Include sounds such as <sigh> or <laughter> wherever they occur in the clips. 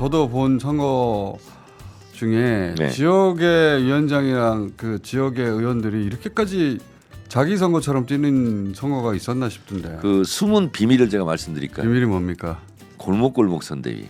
저도 본 선거 중에 네. 지역의 위원장이랑 그 지역의 의원들이 이렇게까지 자기 선거처럼 뛰는 선거가 있었나 싶던데. 그 숨은 비밀을 제가 말씀드릴까요? 비밀이 뭡니까? 골목골목 선대위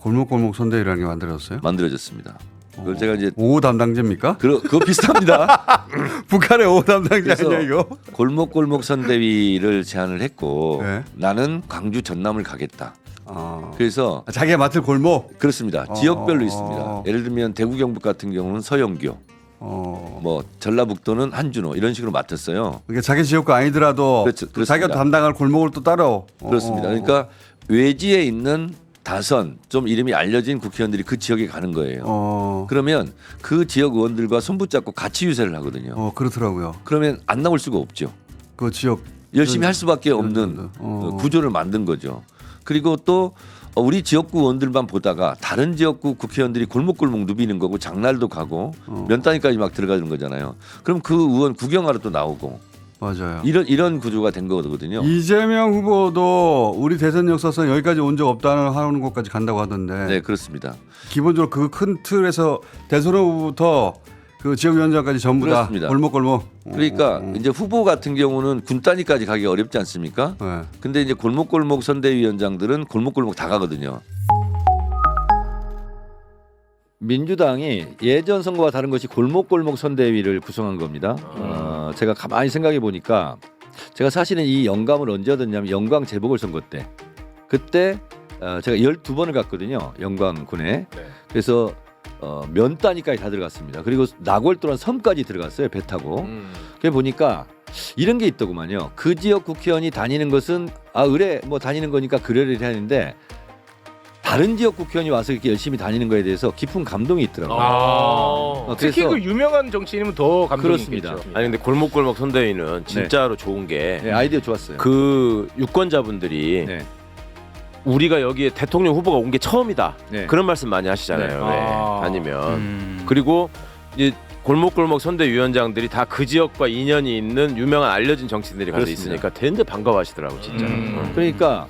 골목골목 선대위라는 게 만들어졌어요? 만들어졌습니다. 그걸 어. 제가 이제 오호 담당제입니까? 그 그거 비슷합니다. <laughs> 북한의 담당제 그래서 아니야 이거? 골목골목 선대위를 제안을 했고 네. 나는 광주 전남을 가겠다. 어. 그래서 자기가 맡을 골목. 그렇습니다. 어, 지역별로 어, 있습니다. 어. 예를 들면 대구 경북 같은 경우는 서영교, 어. 뭐 전라북도는 한준호 이런 식으로 맡았어요. 그러니까 자기 지역구 아니더라도 그렇죠, 또 자기가 그렇습니다. 담당할 골목을 또 따로. 어. 그렇습니다. 그러니까 외지에 있는 다선 좀 이름이 알려진 국회의원들이 그 지역에 가는 거예요. 어. 그러면 그 지역 의원들과 손붙잡고 같이 유세를 하거든요. 어 그렇더라고요. 그러면 안 나올 수가 없죠. 그 지역 열심히 할 수밖에 없는 분들. 어. 구조를 만든 거죠. 그리고 또 어, 우리 지역구 의원들만 보다가 다른 지역구 국회의원들이 골목골목 누비는 거고 장날도 가고 어. 면 단위까지 막 들어가는 거잖아요. 그럼 그 의원 구경하러 또 나오고 맞아요. 이런 이런 구조가 된 거거든요. 이재명 후보도 우리 대선 역사상 여기까지 온 적 없다는 하는 곳까지 간다고 하던데 네 그렇습니다. 기본적으로 그 큰 틀에서 대선 후보부터 그 지역위원장까지 전부 그렇습니다. 다 골목골목. 그러니까 어, 어, 이제 후보 같은 경우는 군 단위까지 가기 어렵지 않습니까? 어. 네. 근데 이제 골목골목 선대위원장들은 골목골목 다 가거든요. 민주당이 예전 선거와 다른 것이 골목골목 선대위를 구성한 겁니다. 어, 제가 가만히 생각해 보니까 제가 사실은 이 영감을 언제 얻었냐면 영광 재보궐 선거 때 그때 어, 제가 12번을 갔거든요. 영광군에. 네. 그래서 어, 면 단위까지 다 들어갔습니다. 그리고 나골도란 섬까지 들어갔어요. 배 타고. 음. 그래 보니까 이런 게 있더구만요. 그 지역 국회의원이 다니는 것은 아 의뢰 뭐 다니는 거니까 그래를 하는데 다른 지역 국회의원이 와서 이렇게 열심히 다니는 거에 대해서 깊은 감동이 있더라고요. 아. 어, 특히 그래서- 그 유명한 정치인이면 더 감동이 그렇습니다. 있겠죠. 아니 근데 골목골목 선대위는 진짜로 좋은 네, 게 아이디어 좋았어요. 그 유권자분들이 네, 우리가 여기에 대통령 후보가 온 게 처음이다 네. 그런 말씀 많이 하시잖아요. 네. 왜 아. 아니면 음. 그리고 이제 골목골목 선대위원장들이 다 그 지역과 인연이 있는 유명한 알려진 정치인들이 가서 그렇습니다. 있으니까 되는데 반가워하시더라고 진짜. 음. 응. 그러니까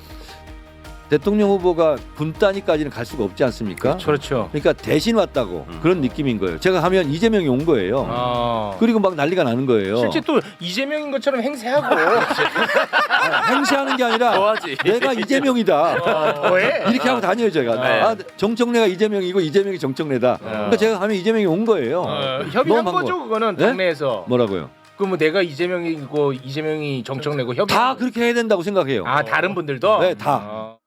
대통령 후보가 군 단위까지는 갈 수가 없지 않습니까? 그렇죠. 그러니까 대신 왔다고 음. 그런 느낌인 거예요. 제가 하면 이재명이 온 거예요. 아. 그리고 막 난리가 나는 거예요. 실제 또 이재명인 것처럼 행세하고 아, <laughs> 행세하는 게 아니라 뭐하지? 내가 이재명이다. 어, 더해. 이렇게 하고 다녀요 제가. 네. 아, 정청래가 이재명이고 이재명이 정청래다. 그러니까 제가 하면 이재명이 온 거예요. 어, 협의한 너무 거죠 그거는 네? 당내에서. 뭐라고요? 그뭐 내가 이재명이고 이재명이 정청래고 협의. 다 그렇게 해야 된다고 생각해요. 아 다른 분들도. 네, 다. 아.